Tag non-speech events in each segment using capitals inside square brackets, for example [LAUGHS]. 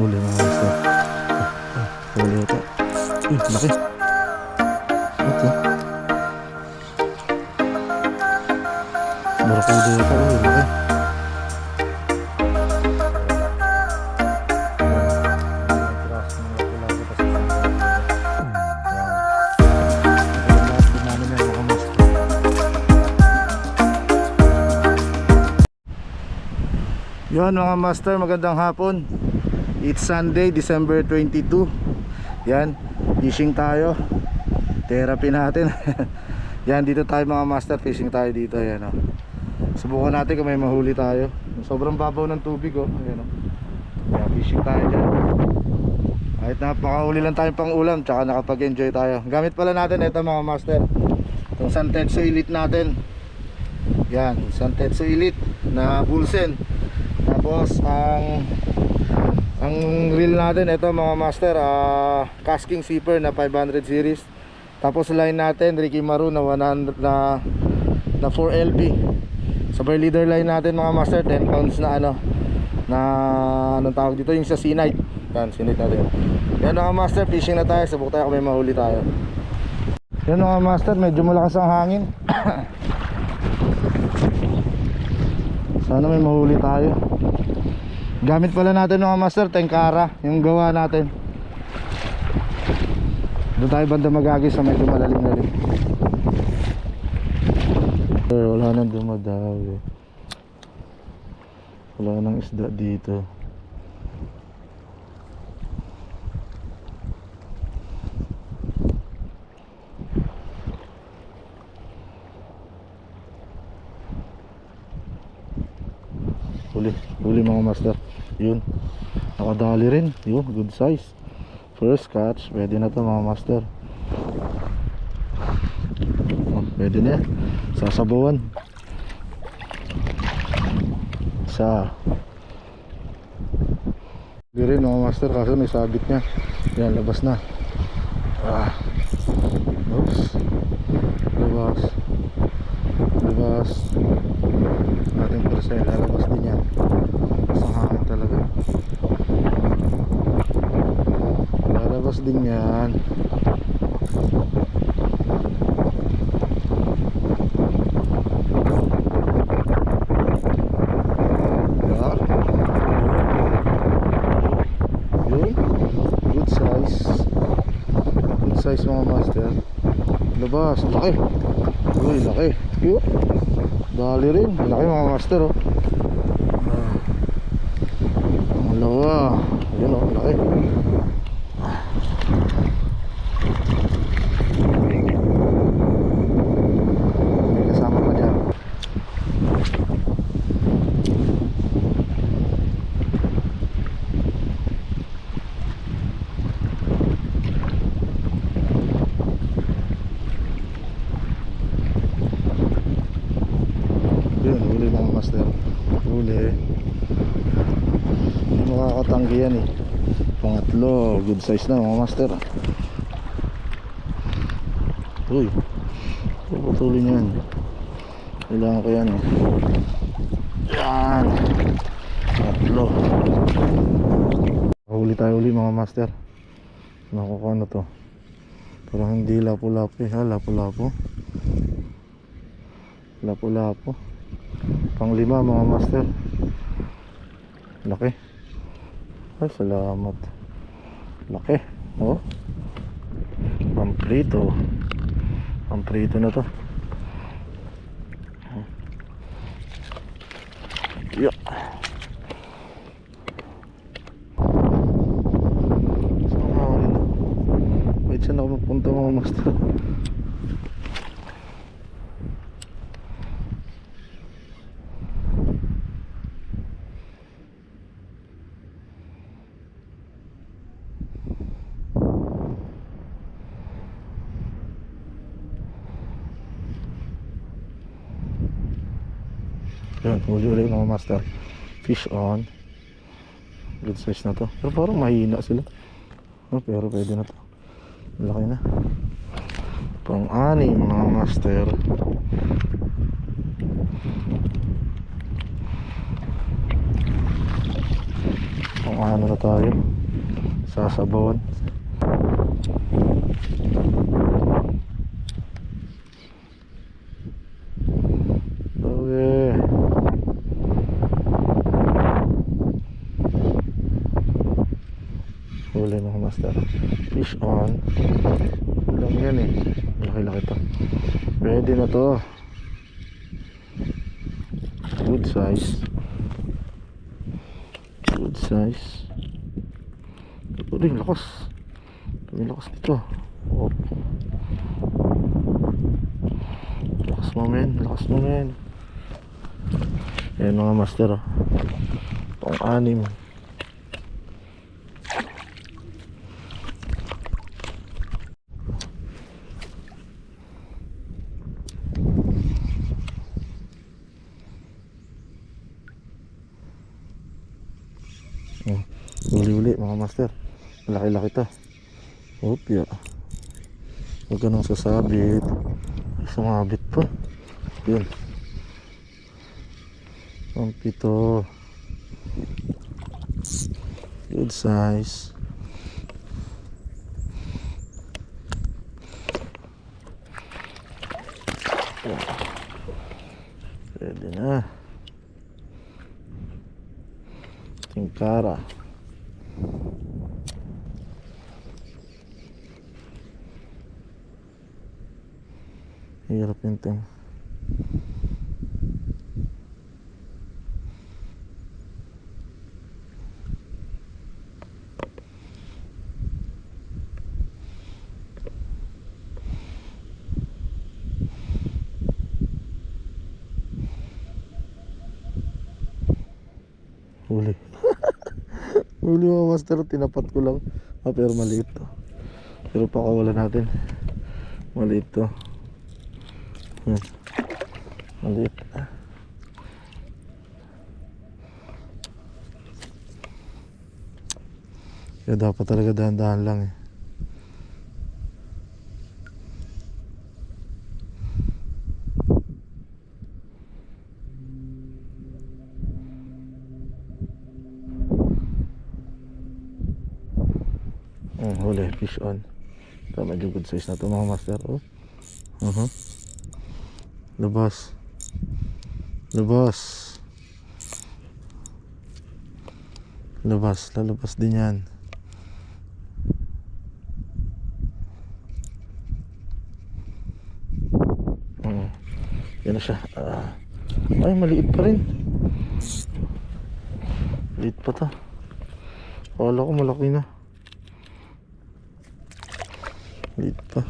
Huli mga master. Huli ito. Uy, laki. Ito. Barakuda ito. Uy, laki. Yan mga master, magandang hapon. It's Sunday, December 22. Yan, fishing tayo. Therapy natin. [LAUGHS] Yan, dito tayo mga master, fishing tayo dito. Yan, oh. Subukan natin kung may mahuli tayo. Sobrang babaw ng tubig, oh. Ayan, oh. Yan, fishing tayo dyan. Kahit napakahuli lang tayong pang ulam, tsaka nakapag-enjoy tayo. Gamit pala natin ito mga master. Itong Santetsu Elite natin. Yan, Santetsu Elite na Bulsen. Tapos ang ang reel natin ito mga master, ah casking zipper na 500 series. Tapos line natin Ricky Maru na 100 na na 4LP. Sabay leader line natin mga master 10 pounds na ano na anong tawag dito yung sa C-Night. Yan, C-Night natin. Yan mga master, fishing na tayo. Subok tayo kung may mahuli tayo. Yan mga master, medyo malakas ang hangin. [COUGHS] Sana may mahuli tayo. Gamit pala natin mga master, tengkara, yung gawa natin. Doon tayo banda magagis sa medyo malalim-lalim. Sir, wala nang dumadaw. Wala nang isda dito. Huli, huli mga master. Yun. Nakadali rin. Yun, good size. First catch, pwede na to mga master. Oh, pwede na. Sasabawan. Isa. Hindi rin mga master kasi may sabit niya. Yan, labas na. Ah. Oops. Labas. Labas. Ating percent, lalabas din yan. Sa hangin talaga. Lalabas din yan. Size mga master. Labas. Laki. Uy, laki. Yun. Dali rin. Laki mga master oh. Ah. Ang dalawa. Yun oh, laki. May kasama pa dyan. Yun, huli mga master. Huli. Hindi makakatanggi yan eh. Pangatlo, good size na mga master. Uy, puputulin yan. Kailangan ko yan eh. Yan. Pangatlo. Huli tayo uli mga master. Nakukuha na to. Parang hindi lapo-lapo eh. Ha, lapo-lapo. Lapo-lapo. Pang lima mga master. Laki. Ay, salamat. Laki. Oh. Pamprito. Pamprito na to. Yeah. Rin? Wait, saan ako mapunta mga master? Yun, huli ulit mga master. Fish on. Good size na to. Pero parang mahina sila. Oh, pero pwede na to. Laki na. Pang ani mga master. Kung ano na tayo. Sasabawan. Okay. Huli mga master. Fish on. Lang yan eh. Laki-laki to. Ready na to. Good size. Good size. Ito rin, lakas. Ito lakas nito. Oh. Lakas mo men, lakas mo men. Ayan mga master oh. Pang anim. Oh, Uli-uli mga master. Laki-laki to. Opya. Huwag ka nang sasabit. Sumabit pa. Yun. Ang pito. Good size. Pwede na. Tingkara. Hirap yun ting. Huli. [LAUGHS] Huli mga master, tinapat ko lang. Ah, pero maliit to. Pero pakawala natin. Maliit to. Yan. Maliit. Kaya dapat talaga dahan-dahan lang eh. Oh, huli, fish on. Ito, medyo good size na ito mga master. Oh. Uh-huh. Labas. Labas. Labas, lalabas din yan. Oo. Yan na siya. Ah. Ay, maliit pa rin. Maliit pa ta. Akala ko malaki na. Maliit pa.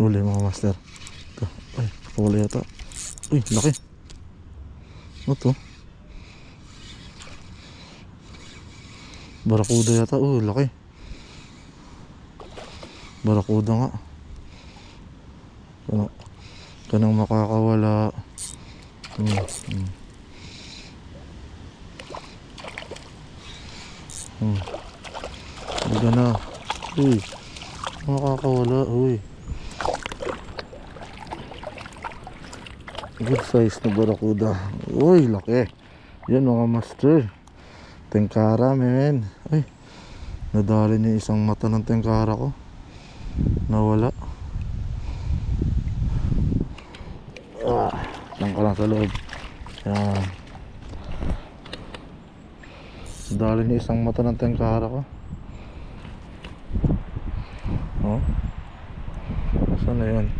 Huli mga master. Ito. Ay, huli yata. Uy, laki. Ano to? Barakuda yata. Oh, laki. Barakuda nga. Kano, kanang makakawala. Hmm, hmm. Hmm. Hindi na. Uy. Makakawala. Uy. Good size na barakuda. Uy, laki. Yan mga master. Tengkara, men. Ay, nadali niya isang mata ng tengkara ko. Nawala. Ah, lang ka lang sa loob. Yan. Nadali niya isang mata ng tengkara ko. Oh. Saan na yun?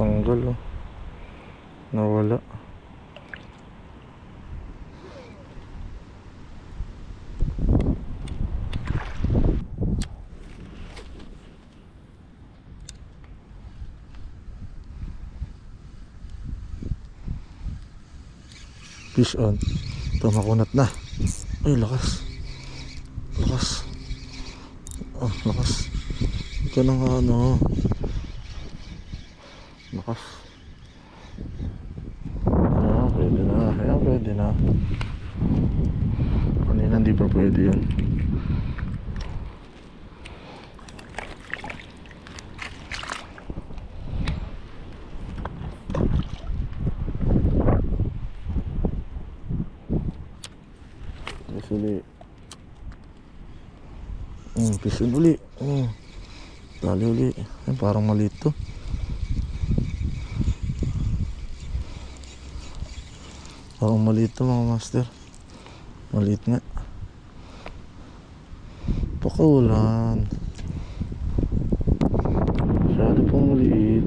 Tanggal oh. Nawala. Fish on. Ito makunat na. Ay, lakas. Lakas. Oh, lakas. ka ng ano. Lakas. Ah, pwede na. Ayan, pwede na. Kanina hindi pa pwede yun. Tapos uli. Hmm. Hmm. Dali uli. Ay, parang maliit. Parang maliit to mga master. Maliit nga. Pakawalan. Masyado pong maliit.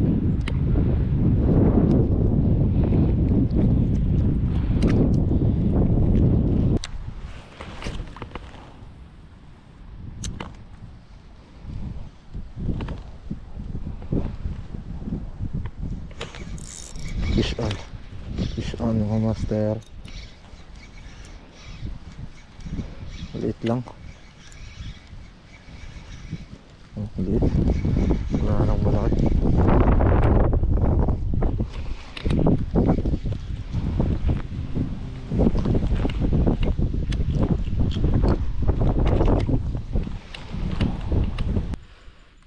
Fish on. Fish on mga master. Maliit lang. Oh, maliit. Wala nang malaki.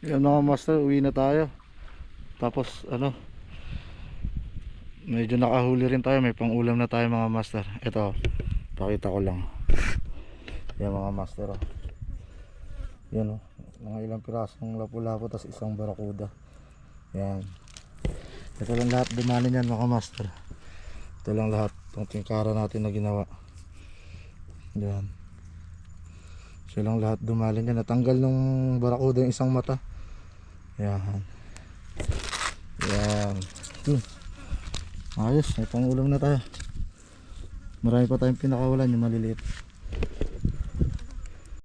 Yan mga master, uwi na tayo. Tapos ano, medyo nakahuli rin tayo may pangulam na tayo mga master. Ito pakita ko lang. Yan mga master oh. yan oh. Mga ilang pirasong lapu-lapu tas isang barakuda yan. Ito lang lahat dumanin yan mga master. Ito lang lahat itong tingkara natin na ginawa. Yan. Ito lang lahat dumanin yan natanggal nung barakuda yung isang mata. Yan. Yan. Hmm. Ayos, may pangulam na tayo. Marami pa tayong pinakawalan yung maliliit.